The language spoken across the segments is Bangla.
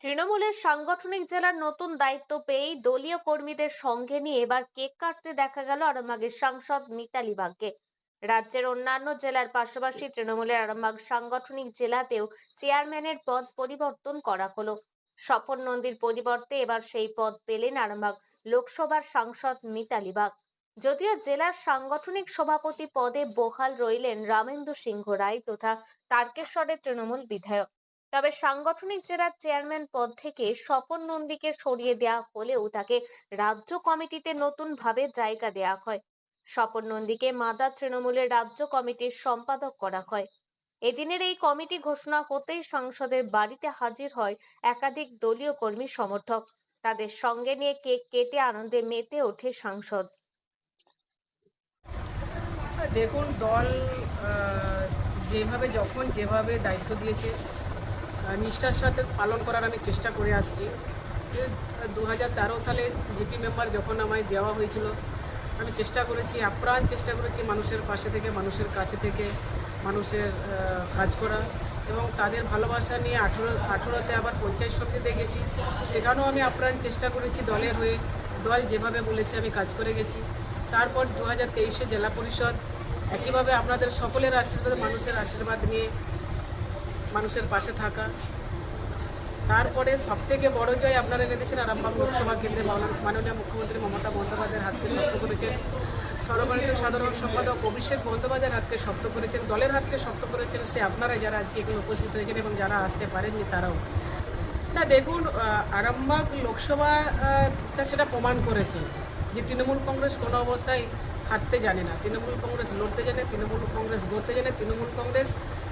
তৃণমূলের সাংগঠনিক জেলার নতুন দায়িত্ব পেয়েই দলীয় কর্মীদের সঙ্গে নিয়ে এবার কেক কাটতে দেখা গেল আরামবাগের সাংসদ মিতালি বাগকে। রাজ্যের অন্যান্য জেলার পাশাপাশি তৃণমূলের আরামবাগ সাংগঠনিক জেলাতেও চেয়ারম্যানের পদ পরিবর্তন করা হলো। স্বপন নন্দীর পরিবর্তে এবার সেই পদ পেলেন আরামবাগ লোকসভার সাংসদ মিতালি বাগ। যদিও জেলার সাংগঠনিক সভাপতি পদে বহাল রইলেন রামেন্দ্র সিংহ রায় তথা তারকেশ্বরের তৃণমূল বিধায়ক। তবে সাংগঠনিক জেলার চেয়ারম্যান পদ থেকে স্বপন নন্দীকে সরিয়ে দেওয়া হলেও তাকে রাজ্য কমিটিতে নতুন ভাবে জায়গা দেওয়া হয়। স্বপন নন্দীকে মাদা তৃণমূলের রাজ্য কমিটির সম্পাদক করা হয়। এদিনের এই কমিটি ঘোষণা হতেই সাংসদের বাড়িতে হাজির হয় একাধিক দলীয় কর্মী সমর্থক। তাদের সঙ্গে নিয়ে কেক কেটে আনন্দে মেতে ওঠে সাংসদ। দেখুন, দল যেভাবে যখন যেভাবে দায়িত্ব দিয়েছে নিষ্ঠার সাথে পালন করার আমি চেষ্টা করে আসছি। দু হাজার তেরো সালে জিপি মেম্বার যখন আমায় দেওয়া হয়েছিল, আমি চেষ্টা করেছি, আপ্রাণ চেষ্টা করেছি মানুষের পাশে থেকে, মানুষের কাছে থেকে, মানুষের কাজ করা এবং তাদের ভালোবাসা নিয়ে আঠেরো, আঠেরোতে আবার পঞ্চায়েত সমিতিতে গেছি সেখানেও আমি আপ্রাণ চেষ্টা করেছি দলের হয়ে, দল যেভাবে বলেছে আমি কাজ করে গেছি। তারপর দু হাজার জেলা পরিষদ, একইভাবে আপনাদের সকলের আশীর্বাদ, মানুষের আশীর্বাদ নিয়ে মানুষের পাশে থাকা। তারপরে সব থেকে বড় জয় আপনারা এনেছেন আরামবাগ লোকসভা কেন্দ্রে মাননীয়- মুখ্যমন্ত্রী মমতা বন্দ্যোপাধ্যায়ের হাতকে শক্ত করেছেন। সর্বভারতীয় সাধারণ সম্পাদক অভিষেক বন্দ্যোপাধ্যায়ের হাতকে শক্ত করেছেন, দলের হাতকে শক্ত করেছেন, সে আপনারা যারা আজকে এখানে উপস্থিত হয়েছেন এবং যারা আসতে পারেননি তারাও। না, দেখুন আরামবাগ লোকসভা সেটা প্রমাণ করেছে যে তৃণমূল কংগ্রেস কোনো অবস্থায় হাঁটতে জানে না। তৃণমূল কংগ্রেস লড়তে জানে, তৃণমূল কংগ্রেস গড়তে জানে, তৃণমূল কংগ্রেস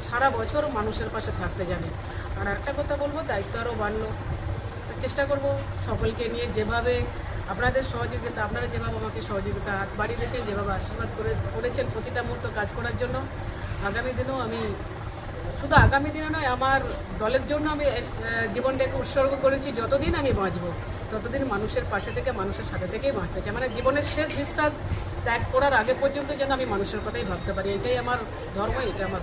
সারা বছর মানুষের পাশে থাকতে জানে। আর একটা কথা বলব, দায়িত্ব আরও বাড়লো। চেষ্টা করব সকলকে নিয়ে যেভাবে আপনাদের সহযোগিতা, আপনারা যেভাবে আমাকে সহযোগিতা হাত বাড়িয়ে দিয়েছেন যেভাবে আশীর্বাদ করে করেছেন প্রতিটা মুহূর্ত কাজ করার জন্য, আগামী দিনেও আমি শুধু আগামী দিনে নয়, আমার দলের জন্য আমি জীবনটাকে উৎসর্গ করেছি, যতদিন আমি বাঁচব। ততদিন মানুষের পাশে থেকে, মানুষের সাথে থেকেই বাঁচতে চাই মানে জীবনের শেষ বিস্তার ত্যাগ করার আগে পর্যন্ত যেন আমি মানুষের কথাই ভাবতে পারি, এটাই আমার ধর্ম এটা আমার